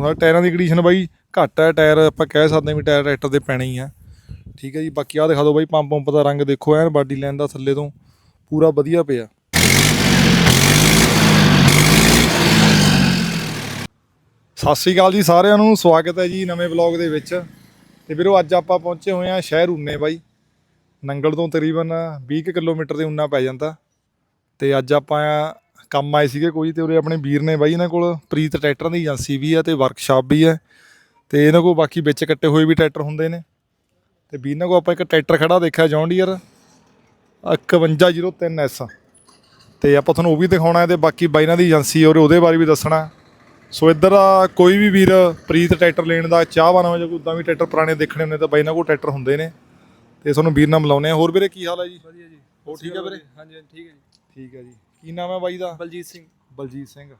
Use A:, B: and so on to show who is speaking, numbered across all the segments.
A: ਉਹਦਾ ਟਾਇਰਾਂ ਦੀ ਕੰਡੀਸ਼ਨ ਬਾਈ ਘੱਟ ਹੈ ਟਾਇਰ ਆਪਾਂ ਕਹਿ ਸਕਦੇ ਹਾਂ ਵੀ ਟਾਇਰ ਟਰੈਕਟਰ ਦੇ ਪੈਣੇ ਹੀ ਆ। ਠੀਕ ਹੈ ਜੀ, ਬਾਕੀ ਆਹ ਦਿਖਾ ਦਿਓ ਬਾਈ ਪੰਪ ਪੰਪ ਦਾ ਰੰਗ ਦੇਖੋ ਐਨ ਬਾਡੀ ਲਾਈਨ ਦਾ ਥੱਲੇ ਤੋਂ ਪੂਰਾ ਵਧੀਆ ਪਿਆ। ਸਤਿ ਸ਼੍ਰੀ ਅਕਾਲ ਜੀ ਸਾਰਿਆਂ ਨੂੰ, ਸਵਾਗਤ ਹੈ ਜੀ ਨਵੇਂ ਵਲੌਗ ਦੇ ਵਿੱਚ। ਤੇ ਵੀਰੋ, ਅੱਜ ਆਪਾਂ ਪਹੁੰਚੇ ਹੋਏ ਆ ਸ਼ਹਿਰ ਉਨੇ ਬਾਈ। ਨੰਗਲ ਤੋਂ ਤਕਰੀਬਨ 20 ਕੁ ਕਿਲੋਮੀਟਰ ਦੇ ਉਨਾ ਪੈ ਜਾਂਦਾ। ਤੇ ਅੱਜ ਆਪਾਂ ਕੰਮ ਆਏ ਸੀਗੇ ਕੋਈ ਤੇ ਉਰੇ ਆਪਣੇ ਵੀਰ ਨੇ ਬਾਈ ਇਹਨਾਂ ਕੋਲ ਪ੍ਰੀਤ ਟਰੈਕਟਰਾਂ ਦੀ ਏਜੰਸੀ ਵੀ ਹੈ ਤੇ ਵਰਕਸ਼ਾਪ ਵੀ ਹੈ ਤੇ ਇਹਨਾਂ ਕੋਲ ਬਾਕੀ ਵਿੱਚ ਕੱਟੇ ਹੋਏ ਵੀ ਟਰੈਕਟਰ ਹੁੰਦੇ ਨੇ। ਤੇ ਵੀਰ ਇਹਨਾਂ ਕੋਲ ਆਪਾਂ ਇੱਕ ਟਰੈਕਟਰ ਖੜਾ ਦੇਖਿਆ ਜੌਨ ਡੀਅਰ 5103S ਤੇ ਆਪਾਂ ਤੁਹਾਨੂੰ ਉਹ ਵੀ ਦਿਖਾਉਣਾ ਹੈ ਤੇ ਬਾਕੀ ਬਾਈ ਇਹਨਾਂ ਦੀ ਏਜੰਸੀ ਔਰ ਉਹਦੇ ਬਾਰੇ ਵੀ ਦੱਸਣਾ। ਸੋ ਇੱਧਰ ਆ ਕੋਈ ਵੀ ਵੀਰ ਪ੍ਰੀਤ ਟਰੈਕਟਰ ਲੈਣ ਦਾ ਚਾਹਵਾਨ ਹੋਵੇ ਜਾਂ ਕੋਈ ਉਦਾਂ ਵੀ ਟਰੈਕਟਰ ਪੁਰਾਣੇ ਦੇਖਣੇ ਹੁੰਦੇ ਤਾਂ ਬਾਈ ਇਹਨਾਂ ਕੋਲ ਟਰੈਕਟਰ ਹੁੰਦੇ ਨੇ। ਤੇ ਤੁਹਾਨੂੰ ਵੀਰ ਨਾਲ ਮਿਲਾਉਂਦੇ ਆ ਹੋਰ ਵੀਰੇ ਕੀ ਹਾਲ ਹੈ ਜੀ?
B: ਵਧੀਆ ਜੀ।
A: ਹੋਰ ਠੀਕ ਹੈ ਵੀਰੇ?
B: ਹਾਂਜੀ ਹਾਂਜੀ ਠੀਕ ਹੈ ਜੀ।
A: ਠੀਕ ਹੈ ਜੀ। ਕੀ ਨਾਮ ਹੈ ਬਾਈ ਦਾ?
B: ਬਲਜੀਤ ਸਿੰਘ।
A: ਬਲਜੀਤ ਸਿੰਘ।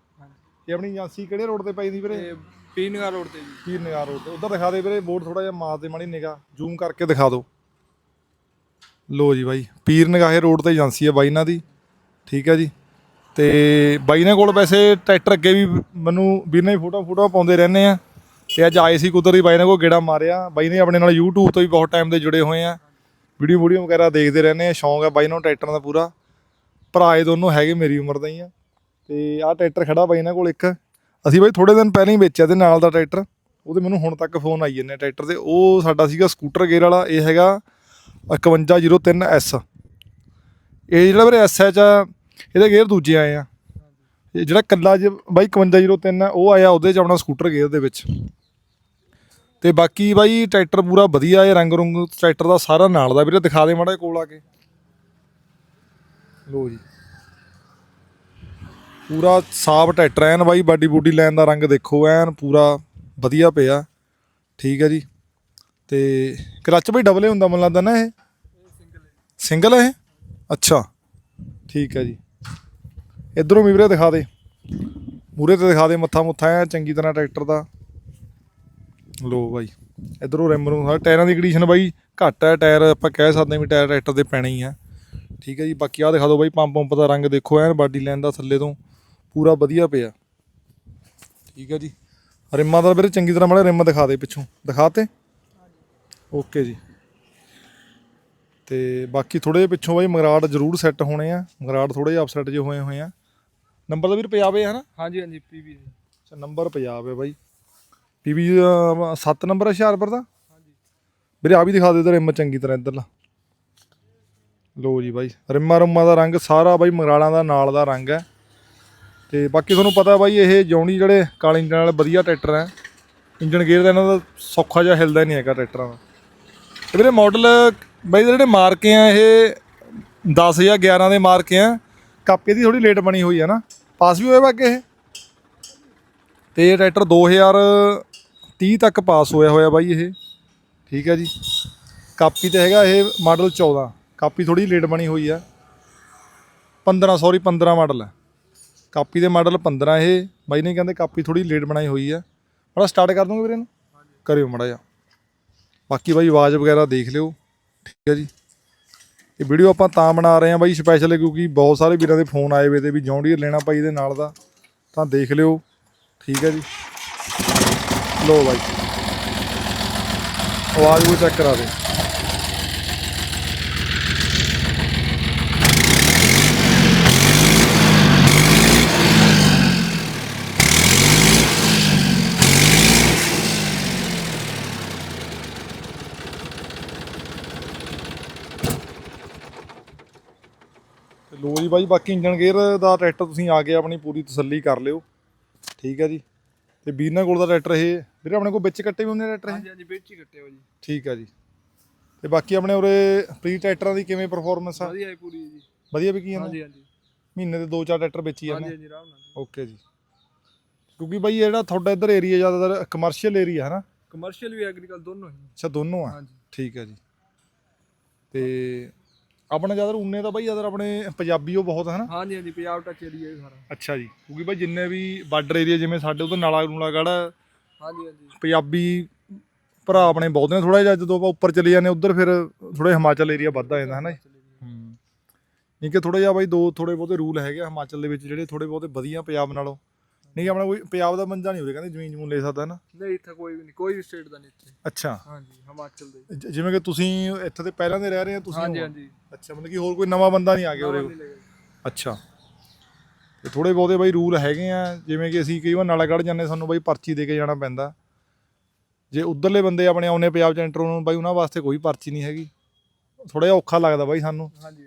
A: ਇਹ ਆਪਣੀ ਏਜੰਸੀ ਕਿਹੜੇ ਰੋਡ ਤੇ ਪਈ ਦੀ ਵੀਰੇ?
B: ਤੇ ਪੀਨਗਾ ਰੋਡ ਤੇ ਜੀ।
A: ਪੀਰ ਨਿਗਾਹ ਰੋਡ ਤੇ। ਉਧਰ ਦਿਖਾ ਦੇ ਵੀਰੇ ਬੋਰਡ ਥੋੜਾ ਜਿਹਾ ਮਾਰ ਦੇ ਮਾੜੀ ਨਿਗਾਹ। ਜ਼ੂਮ ਕਰਕੇ ਦਿਖਾ ਦਿਓ। ਲੋ ਜੀ ਬਾਈ ਪੀਰ ਨਿਗਾਹੇ ਰੋਡ ਤੇ ਏਜੰਸੀ ਹੈ ਬਾਈ ਇਹਨਾਂ ਦੀ। ਠੀਕ ਹੈ ਜੀ। ਤੇ ਬਾਈ ਨੇ ਕੋਲ ਵੈਸੇ ਟਰੈਕਟਰ ਅੱਗੇ ਵੀ ਮੈਨੂੰ ਵੀਰ ਨੇ ਫੋਟੋ ਫੋਟੋ ਪਾਉਂਦੇ ਰਹਿੰਦੇ ਆ। ਤੇ ਅੱਜ ਆਏ ਸੀ ਕੁਦਰਤੀ ਬਾਈ ਨੇ ਕੋਲ ਗੇੜਾ ਮਾਰਿਆ। ਬਾਈ ਨੇ ਆਪਣੇ ਨਾਲ YouTube ਤੋਂ ਵੀ ਬਹੁਤ ਟਾਈਮ ਦੇ ਜੁੜੇ ਹੋਏ ਆ। ਵੀਡੀਓ ਵੀਡੀਓ ਵਗੈਰਾ ਦੇਖਦੇ ਰਹਿੰਦੇ ਆ। ਸ਼ੌਂਕ ਹੈ ਬਾਈ ਨੂੰ ਟਰੈਕਟਰਾਂ ਦਾ ਪੂਰਾ। ਭਰਾ ਇਹ ਦੋਨੋਂ ਹੈਗੇ ਮੇਰੀ ਉਮਰ ਦੇ ਹੀ ਆ। ਤੇ ਆਹ ਟਰੈਕਟਰ ਖੜਾ ਬਾਈ ਇਹਨਾਂ ਕੋਲ ਇੱਕ। ਅਸੀਂ ਬਾਈ ਥੋੜੇ ਦਿਨ ਪਹਿਲਾਂ ਹੀ ਵੇਚਿਆ ਤੇ ਨਾਲ ਦਾ ਟਰੈਕਟਰ। ਉਹਦੇ ਮੈਨੂੰ ਹੁਣ ਤੱਕ ਫੋਨ ਆਈ ਜਾਂਦੇ ਟਰੈਕਟਰ ਦੇ ਉਹ ਸਾਡਾ ਸੀਗਾ ਸਕੂਟਰ ਗੇਅਰ ਵਾਲਾ, ਇਹ ਹੈਗਾ 5103S ਇਹ ਜਿਹੜਾ ਵੀਰੇ ਐਸ ਐਚ ਆ, ਇਹਦੇ ਗੇਅਰ ਦੂਜੇ ਆਏ ਆ। ਇਹ ਜਿਹੜਾ ਕੱਲਾ ਜ ਬਾਈ 5103 ਆ, ਉਹ ਆਇਆ ਉਹਦੇ ਚ ਆਪਣਾ ਸਕੂਟਰ ਗੇਅਰ ਦੇ ਵਿੱਚ। ਤੇ ਬਾਕੀ ਬਾਈ ਟਰੈਕਟਰ ਪੂਰਾ ਵਧੀਆ ਹੈ ਰੰਗ ਰੁੰਗ ਟਰੈਕਟਰ ਦਾ ਸਾਰਾ ਨਾਲ ਦਾ। ਵੀਰੇ ਦਿਖਾ ਦੇ ਮਾੜਾ ਜਿਹਾ ਕੋਲ ਆ ਕੇ। ਲੋ ਜੀ। ਪੂਰਾ ਸਾਫ਼ ਟਰੈਕਟਰ ਐਨ ਬਾਈ, ਬਾਡੀ ਬੂਡੀ ਲੈਣ ਦਾ ਰੰਗ ਦੇਖੋ, ਐਨ ਪੂਰਾ ਵਧੀਆ ਪਿਆ। ਠੀਕ ਹੈ ਜੀ। ਤੇ ਕਲੱਚ ਬਈ ਡਬਲ ਹੀ ਹੁੰਦਾ ਮੈਨੂੰ ਲੱਗਦਾ ਨਾ ਇਹ? ਸਿੰਗਲ ਹੈ ਇਹ? ਅੱਛਾ। ਠੀਕ ਹੈ ਜੀ। ਇਧਰੋਂ ਵੀ ਵੀਰੇ ਦਿਖਾ ਦੇ। ਮੂਰੇ ਤੇ ਦਿਖਾ ਦੇ ਮੱਥਾ ਮੁੱਥਾ, ਐ ਚੰਗੀ ਤਰ੍ਹਾਂ ਟਰੈਕਟਰ ਦਾ। ਲੋ ਬਾਈ, ਇਧਰੋਂ ਰਿਮ ਨੂੰ ਟਾਇਰਾਂ ਦੀ ਕੰਡੀਸ਼ਨ ਬਾਈ ਘੱਟ ਹੈ, ਟਾਇਰ ਆਪਾਂ ਕਹਿ ਸਕਦੇ ਹਾਂ ਵੀ ਟਾਇਰ ਟਰੈਕਟਰ ਦੇ ਪੈਣੇ ਹੀ ਆ। ਠੀਕ ਹੈ ਜੀ ਬਾਕੀ ਆ ਦਿਖਾ ਦਿਓ ਬਾਈ ਪੰਪ ਪੰਪ ਦਾ ਰੰਗ ਦੇਖੋ ਐਨ ਬਾਡੀ ਲਾਈਨ ਦਾ ਥੱਲੇ ਤੋਂ ਪੂਰਾ ਵਧੀਆ ਪਿਆ। ਠੀਕ ਹੈ ਜੀ ਰਿਮਾਂ ਦਾ ਵੀਰੇ ਚੰਗੀ ਤਰ੍ਹਾਂ ਮਾੜਾ ਰਿਮ ਦਿਖਾ ਦੇ ਪਿੱਛੋਂ ਦਿਖਾਤੇ? ਓਕੇ ਜੀ। ਤੇ ਬਾਕੀ ਥੋੜੇ ਜਿਹਾ ਪਿੱਛੋਂ ਬਾਈ ਮਗਰਾੜ ਜ਼ਰੂਰ ਸੈੱਟ ਹੋਣੇ ਆ ਮਗਰਾੜ ਥੋੜੇ ਜਿਹਾ ਅਪਸੈਟ ਜਿਹੇ ਹੋਏ ਹੋਏ ਆ। ਨੰਬਰ ਤਾਂ ਵੀਰ ਪੰਜਾਬ ਹੈ ਹਨਾ
B: ਹਾਂਜੀ ਹਾਂਜੀ ਪੀਵੀ
A: ਅੱਛਾ ਨੰਬਰ ਪੰਜਾਬ ਹੈ ਬਾਈ। ਪੀਬੀ 7 ਨੰਬਰ ਹੈ ਹੁਸ਼ਿਆਰਪੁਰ ਦਾ?
B: ਹਾਂਜੀ।
A: ਵੀਰੇ ਆ ਵੀ ਦਿਖਾ ਦੇ ਤੇ ਰਿਮ ਚੰਗੀ ਤਰ੍ਹਾਂ ਇੱਧਰਲਾ। ਲੋ ਜੀ ਬਾਈ, ਰਿਮਾਂ ਰੁਮਾਂ ਦਾ ਰੰਗ ਸਾਰਾ ਬਾਈ ਮਗਰਾਲਾਂ ਦਾ, ਨਾਲ ਦਾ ਰੰਗ ਹੈ। ਤੇ ਬਾਕੀ ਤੁਹਾਨੂੰ ਪਤਾ ਬਾਈ, ਇਹ ਜੌਣੀ ਜਿਹੜੇ ਕਾਲੇ ਇੰਜਣ ਵਾਲੇ ਵਧੀਆ ਟਰੈਕਟਰ ਹੈ। ਇੰਜਣ ਗੇਅਰ ਦਾ ਇਹਨਾਂ ਦਾ ਸੌਖਾ ਜਿਹਾ ਹਿਲਦਾ ਨਹੀਂ ਹੈਗਾ ਟਰੈਕਟਰਾਂ ਦਾ। ਤੇ ਵੀਰੇ ਮਾਡਲ ਬਾਈ ਦੇ ਜਿਹੜੇ ਮਾਰਕੇ ਆ, ਇਹ 10 ਜਾਂ 11 ਦੇ ਮਾਰਕੇ ਆ। ਕਾਪੀ ਦੀ ਥੋੜੀ ਲੇਟ ਬਣੀ ਹੋਈ ਹੈ ਨਾ। ਪਾਸ ਵੀ ਹੋਇਆ ਵਾ ਅੱਗੇ ਇਹ? ਤੇ ਇਹ ਟਰੈਕਟਰ 2030 ਤੱਕ ਪਾਸ ਹੋਇਆ ਹੋਇਆ ਬਾਈ ਇਹ। ਠੀਕ ਹੈ ਜੀ। ਕਾਪੀ ਤੇ ਹੈਗਾ ਇਹ ਮਾਡਲ 14 ਕਾਪੀ ਥੋੜੀ ਲੇਟ ਬਣੀ ਹੋਈ ਆ। 15 ਸੌਰੀ 15 ਮਾਡਲ ਹੈ ਕਾਪੀ ਦੇ ਮਾਡਲ 15 ਇਹ। ਬਾਈ ਨੇ ਕਹਿੰਦੇ ਕਾਪੀ ਥੋੜੀ ਲੇਟ ਬਣਾਈ ਹੋਈ ਆ। ਮਾੜਾ ਸਟਾਰਟ ਕਰ ਦੂੰਗੇ ਵੀਰੇ ਇਹਨੂੰ? ਕਰਿਓ ਮਾੜਾ ਜਿਹਾ। ਬਾਕੀ ਬਾਈ ਆਵਾਜ਼ ਵਗੈਰਾ ਦੇਖ ਲਿਓ। ਠੀਕ ਹੈ ਜੀ। ਇਹ ਵੀਡੀਓ ਆਪਾਂ ਤਾਂ ਬਣਾ ਰਹੇ ਹਾਂ ਬਾਈ ਸਪੈਸ਼ਲ ਕਿਉਂਕਿ ਬਹੁਤ ਸਾਰੇ ਵੀਰਾਂ ਦੇ ਫੋਨ ਆਏ ਵੇ ਤੇ ਵੀ ਜੌਂਡੀਅਰ ਲੈਣਾ ਬਾਈ ਇਹਦੇ ਨਾਲ ਦਾ। ਤਾਂ ਦੇਖ ਲਿਓ। ਠੀਕ ਹੈ ਜੀ। ਲੋ ਬਾਈ। ਆਵਾਜ਼ ਉਹ ਚੈੱਕ ਕਰਾ ਦੇ ਲੋ ਜੀ ਬਾਈ ਬਾਕੀ ਇੰਜਨ ਗੇਅਰ ਦਾ ਟਰੈਕਟਰ ਤੁਸੀਂ ਆ ਕੇ ਆਪਣੀ ਪੂਰੀ ਤਸੱਲੀ ਕਰ ਲਿਓ। ਠੀਕ ਹੈ ਜੀ। ਤੇ ਵੀਰਨਾ ਕੋਲ ਦਾ ਟਰੈਕਟਰ ਇਹ। ਵੀਰੇ ਆਪਣੇ ਕੋਲ ਵਿੱਚ ਕੱਟੇ ਵੀ ਹੁੰਦੇ ਨੇ ਟਰੈਕਟਰ
B: ਹਾਂਜੀ ਹਾਂਜੀ ਵਿੱਚ ਹੀ ਕੱਟੇ ਹੋ ਜੀ।
A: ਠੀਕ ਹੈ ਜੀ। ਤੇ ਬਾਕੀ ਆਪਣੇ ਉਰੇ ਪ੍ਰੀ ਟਰੈਕਟਰਾਂ ਦੀ ਕਿਵੇਂ ਪਰਫਾਰਮੈਂਸ ਆ?
B: ਵਧੀਆ ਹੈ ਪੂਰੀ ਜੀ।
A: ਵਧੀਆ ਵਿਕੀ ਜਾਂਦਾ?
B: ਹਾਂਜੀ ਹਾਂਜੀ।
A: ਮਹੀਨੇ ਦੇ ਦੋ ਚਾਰ ਟਰੈਕਟਰ ਵੇਚੀ
B: ਹਾਂਜੀ
A: ਜਾਂਦੇ
B: ਹਾਂਜੀ ਆਰਾਮ ਨਾਲ
A: ਓਕੇ ਜੀ। ਕਿਉਂਕਿ ਬਾਈ ਇਹ ਜਿਹੜਾ ਤੁਹਾਡਾ ਇੱਧਰ ਏਰੀਆ ਜ਼ਿਆਦਾਤਰ ਕਮਰਸ਼ੀਅਲ ਏਰੀਆ ਹੈ ਨਾ?
B: ਕਮਰਸ਼ੀਅਲ ਵੀ ਐਗਰੀਕਲ ਦੋਨੋਂ ਹੀ।
A: ਅੱਛਾ ਦੋਨੋਂ ਆ?
B: ਹਾਂਜੀ।
A: ਠੀਕ ਹੈ ਜੀ। ਤੇ ਆਪਣਾ ਜ਼ਿਆਦਾ ਉਨੇ ਤਾਂ ਬਾਈ ਜ਼ਿਆਦਾ ਆਪਣੇ ਪੰਜਾਬੀ ਉਹ ਬਹੁਤ ਹੈ ਨਾ।
B: ਹਾਂਜੀ ਹਾਂਜੀ ਪੰਜਾਬ ਟੱਚ ਏਰੀਆ ਸਾਰਾ।
A: ਅੱਛਾ ਜੀ। ਕਿਉਂਕਿ ਬਾਈ ਜਿੰਨੇ ਵੀ ਬਾਰਡਰ ਏਰੀਆ ਜਿਵੇਂ ਸਾਡੇ ਉਧਰ ਨਾਲਾ ਨੂਲਾ ਗੜਾ
B: ਹਾਂਜੀ ਹਾਂਜੀ।
A: ਪੰਜਾਬੀ ਭਰਾ ਆਪਣੇ ਬਹੁਤ ਨੇ ਥੋੜਾ ਜਿਹਾ ਜਦੋਂ ਆਪਾਂ ਉੱਪਰ ਚਲੇ ਜਾਂਦੇ ਉਧਰ ਫਿਰ ਥੋੜਾ ਹਿਮਾਚਲ ਏਰੀਆ ਵੱਧ ਆ ਜਾਂਦਾ ਹੈ ਨਾ ਹੂੰ। ਨਹੀਂ ਕਿ ਥੋੜਾ ਜਿਹਾ ਬਾਈ ਦੋ ਥੋੜੇ ਬਹੁਤੇ ਰੂਲ ਹੈਗੇ ਹਿਮਾਚਲ ਦੇ ਵਿੱਚ ਜਿਹੜੇ ਥੋੜੇ ਬਹੁਤੇ ਵਧੀਆ ਪੰਜਾਬ ਨਾਲੋਂ ਨਹੀਂ ਆਪਣਾ ਕੋਈ ਪੰਜਾਬ ਦਾ ਬੰਦਾ ਨਹੀਂ ਹੋਵੇ ਕਹਿੰਦੇ ਜ਼ਮੀਨ ਜਮੂਨ ਲੈ ਸਕਦਾ ਨਾ।
B: ਨਹੀਂ ਇੱਥੇ ਕੋਈ ਵੀ ਨਹੀਂ ਕੋਈ ਵੀ ਸਟੇਟ ਦਾ ਨਹੀਂ ਇੱਥੇ।
A: ਅੱਛਾ।
B: ਹਾਂਜੀ ਹਿਮਾਚਲ ਦੇ।
A: ਜ- ਜਿਵੇਂ ਕਿ ਤੁਸੀਂ ਇੱਥੇ ਤੇ ਪਹਿਲਾਂ ਦੇ ਰਹਿ ਰਹੇ ਆ ਤੁਸੀਂ
B: ਹਾਂਜੀ
A: ਹੋ।
B: ਹਾਂਜੀ।
A: ਅੱਛਾ ਮਤਲਬ ਕਿ ਹੋਰ ਕੋਈ ਨਵਾਂ ਬੰਦਾ ਨਹੀਂ ਆ ਗਿਆ ਉਰੇ। ਅੱਛਾ। ਤੇ ਥੋੜੇ ਬਹੁਤੇ ਬਾਈ ਰੂਲ ਹੈਗੇ ਆ ਜਿਵੇਂ ਕਿ ਅਸੀਂ ਕਈ ਵਾਰ ਨਾਲਾ ਕੱਢ ਜਾਂਦੇ ਸਾਨੂੰ ਬਾਈ ਪਰਚੀ ਦੇ ਕੇ ਜਾਣਾ ਪੈਂਦਾ। ਜੇ ਉਧਰਲੇ ਬੰਦੇ ਆਪਣੇ ਆਉਨੇ ਪੰਜਾਬ ਚ ਐਂਟਰ ਹੋਣ ਬਾਈ ਉਹਨਾਂ ਵਾਸਤੇ ਕੋਈ ਪਰਚੀ ਨਹੀਂ ਹੈਗੀ। ਥੋੜਾ ਜਿਹਾ ਔਖਾ ਲੱਗਦਾ ਬਾਈ ਸਾਨੂੰ।
B: ਹਾਂਜੀ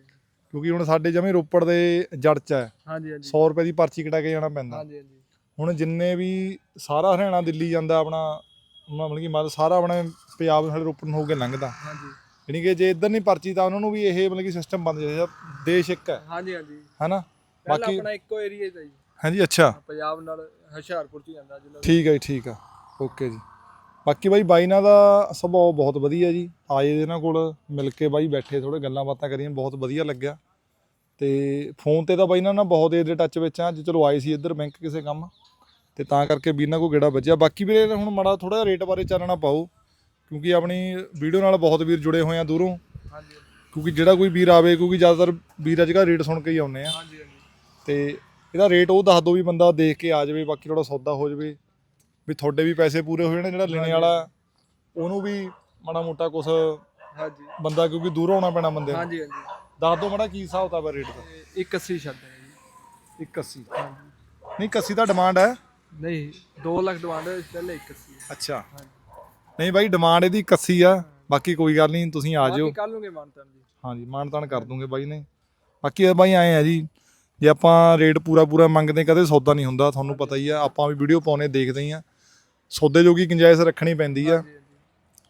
A: ਕਿਉਂਕਿ ਹੁਣ ਸਾਡੇ ਜਮੇ ਰੋਪੜ ਦੇ ਜੜ ਚ ਹੈ।
B: ਹਾਂਜੀ ਹਾਂਜੀ।
A: 100 ਰੁਪਏ ਦੀ ਪਰਚੀ ਕਟਾ ਕੇ ਜਾਣਾ ਪੈਂਦਾ।
B: ਹਾਂਜੀ ਹਾਂਜੀ।
A: ਹੁਣ ਜਿੰਨੇ ਵੀ ਸਾਰਾ ਹਰਿਆਣਾ ਦਿੱਲੀ ਜਾਂਦਾ ਆਪਣਾ ਮਤਲਬ ਕਿ ਮਤਲਬ ਸਾਰਾ ਆਪਣਾ ਪੰਜਾਬ ਸਾਡੇ ਰੋਪੜ ਨੂੰ ਹੋ ਕੇ ਲੰਘਦਾ।
B: ਹਾਂਜੀ।
A: ਯਾਨੀ ਕਿ ਜੇ ਇੱਧਰ ਨਹੀਂ ਪਰਚੀ ਤਾਂ ਉਹਨਾਂ ਨੂੰ ਵੀ ਇਹ ਮਤਲਬ ਕਿ ਸਿਸਟਮ ਬੰਦ ਜਾਏਗਾ ਦੇਸ਼ ਇੱਕ ਹੈ।
B: ਹਾਂਜੀ ਹਾਂਜੀ।
A: ਹਨਾ? ਬਾਕੀ
B: ਆਪਣਾ ਇੱਕੋ ਏਰੀਆ ਦਾ ਜੀ।
A: ਹਾਂਜੀ ਅੱਛਾ।
B: ਪੰਜਾਬ ਨਾਲ ਹੁਸ਼ਿਆਰਪੁਰ ਚ ਜਾਂਦਾ ਜ਼ਿਲ੍ਹਾ।
A: ਠੀਕ ਹੈ ਜੀ ਠੀਕ ਆ ਓਕੇ ਜੀ। ਬਾਕੀ ਬਾਈ ਬਾਈ ਨਾਲ ਦਾ ਸੁਭਾਅ ਬਹੁਤ ਵਧੀਆ ਜੀ। ਆਏ ਇਹਨਾਂ ਕੋਲ ਮਿਲ ਕੇ ਬਾਈ ਬੈਠੇ ਥੋੜੇ ਗੱਲਾਂ ਬਾਤਾਂ ਕਰੀਆਂ ਬਹੁਤ ਵਧੀਆ ਲੱਗਿਆ। ਤੇ ਫੋਨ ਤੇ ਤਾਂ ਬਾਈ ਨਾਲ ਨਾ ਬਹੁਤ ਦੇਰ ਦੇ ਟੱਚ ਵਿੱਚ ਆ ਅੱਜ ਚਲੋ ਆਏ ਸੀ ਇੱਧਰ ਬੈਂਕ ਕਿਸੇ ਕੰਮ। ਤੇ ਤਾਂ ਕਰਕੇ ਵੀਰ ਨਾਲ ਕੋਈ ਗੇੜਾ ਵੱਜਿਆ। ਬਾਕੀ ਵੀਰੇ ਹੁਣ ਮਾੜਾ ਥੋੜਾ ਜਿਹਾ ਰੇਟ ਬਾਰੇ ਚਾਨਣਾ ਪਾਓ ਕਿਉਂਕਿ ਆਪਣੀ ਵੀਡੀਓ ਨਾਲ ਬਹੁਤ ਵੀਰ ਜੁੜੇ ਹੋਏ ਆ ਦੂਰੋਂ।
B: ਹਾਂਜੀ
A: ਕਿਉਂਕਿ ਜਿਹੜਾ ਕੋਈ ਵੀਰ ਆਵੇ ਕਿਉਂਕਿ ਜ਼ਿਆਦਾਤਰ ਵੀਰ ਅੱਜ ਕੱਲ੍ਹ ਰੇਟ ਸੁਣ ਕੇ ਹੀ ਆਉਂਦੇ ਆ।
B: ਹਾਂਜੀ ਹਾਂਜੀ।
A: ਤੇ ਇਹਦਾ ਰੇਟ ਉਹ ਦੱਸ ਦੋ ਵੀ ਬੰਦਾ ਦੇਖ ਕੇ ਆ ਜਾਵੇ ਬਾਕੀ ਥੋੜਾ ਸੌਦਾ ਹੋ ਜਾਵੇ। ਵੀ ਤੁਹਾਡੇ ਵੀ ਪੈਸੇ ਪੂਰੇ ਹੋ ਜਾਣੇ ਜਿਹੜਾ ਲੈਣੇ ਵਾਲਾ ਉਹਨੂੰ ਵੀ ਮਾੜਾ ਮੋਟਾ ਕੁਛ
B: ਹਾਂਜੀ।
A: ਬੰਦਾ ਕਿਉਂਕਿ ਦੂਰੋਂ ਆਉਣਾ ਪੈਣਾ ਬੰਦੇ ਨੂੰ।
B: ਹਾਂਜੀ ਹਾਂਜੀ।
A: ਦੱਸ ਦੋ ਮਾੜਾ ਕੀ ਹਿਸਾਬ ਦਾ ਰੇਟ ਦਾ?
B: ਤੇ ਇੱਕ 80 ਛੱਡ ਹੈ ਜੀ
A: 81
B: ਹਾਂਜੀ
A: ਨਹੀਂ 81 ਦਾ ਡਿਮਾਂਡ ਹੈ।
B: ਨਹੀਂ 2 ਲੱਖ ਡਿਮਾਂਡ ਹੈ ਪਹਿਲੇ 81
A: ਅੱਛਾ।
B: ਹਾਂਜੀ।
A: ਨਹੀਂ ਬਾਈ ਡਿਮਾਂਡ ਇਹਦੀ 81 ਆ। ਬਾਕੀ ਕੋਈ ਗੱਲ ਨਹੀਂ ਤੁਸੀਂ ਆ ਜਾਓ।
B: ਬਾਕੀ ਕੱਲ ਨੂੰਗੇ ਮਾਨਤਨ ਜੀ?
A: ਹਾਂਜੀ ਮਾਨਤਾਨ ਕਰ ਦੂੰਗੇ ਬਾਈ ਨੇ। ਬਾਕੀ ਇਹ ਬਾਈ ਆਏ ਆ ਜੀ ਜੇ ਆਪਾਂ ਰੇਟ ਪੂਰਾ ਪੂਰਾ ਮੰਗਦੇ ਕਦੇ ਸੌਦਾ ਨਹੀਂ ਹੁੰਦਾ ਤੁਹਾਨੂੰ ਪਤਾ ਹੀ ਆ। ਆਪਾਂ ਵੀ ਵੀਡੀਓ ਪਾਉਨੇ ਦੇਖਦੇ ਆ। ਸੌਦੇ ਜੋਗੀ ਗੁੰਜਾਇਸ਼ ਰੱਖਣੀ ਪੈਂਦੀ ਆ।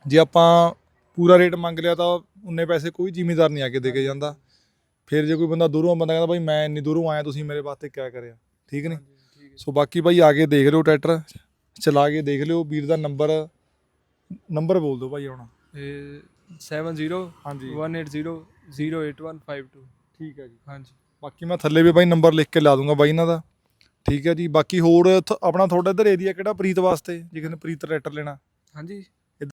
A: ਜੇ ਆਪਾਂ ਪੂਰਾ ਰੇਟ ਮੰਗ ਲਿਆ ਤਾਂ ਉਨੇ ਪੈਸੇ ਕੋਈ ਜ਼ਿਮੀਦਾਰ ਨਹੀਂ ਆ ਕੇ ਦੇ ਕੇ ਜਾਂਦਾ। ਫਿਰ ਜੇ ਕੋਈ ਬੰਦਾ ਦੂਰੋਂ ਬੰਦਾ ਕਹਿੰਦਾ ਬਾਈ ਮੈਂ ਇੰਨੀ ਦੂਰੋਂ ਆਇਆ ਤੁਸੀਂ ਮੇਰੇ ਵਾਸਤੇ ਕਿਆ ਕਰਿਆ? ਠੀਕ ਨਹੀਂ? ਸੋ ਬਾਕੀ ਬਾਈ ਆ ਕੇ ਦੇਖ ਲਿਓ ਟਰੈਕਟਰ ਚਲਾ ਕੇ ਦੇਖ ਲਿਓ ਵੀਰ ਦਾ ਨੰਬਰ ਨੰਬਰ ਬੋਲ ਦਿਓ ਭਾਈ ਹੁਣ।
B: ਇਹ 70
A: ਹਾਂਜੀ।
B: 180 08152
A: ਠੀਕ ਹੈ ਜੀ।
B: ਹਾਂਜੀ।
A: ਬਾਕੀ ਮੈਂ ਥੱਲੇ ਵੀ ਬਾਈ ਨੰਬਰ ਲਿਖ ਕੇ ਲਾ ਦੂੰਗਾ ਬਾਈ ਇਹਨਾਂ ਦਾ। ਠੀਕ ਹੈ ਜੀ ਬਾਕੀ ਹੋਰ ਥ- ਆਪਣਾ ਤੁਹਾਡਾ ਇੱਧਰ ਏਰੀਆ ਕਿਹੜਾ? ਪ੍ਰੀਤ ਵਾਸਤੇ ਜੇ ਕਿਸੇ ਨੇ ਪ੍ਰੀਤ ਟਰੈਕਟਰ ਲੈਣਾ।
B: ਹਾਂਜੀ।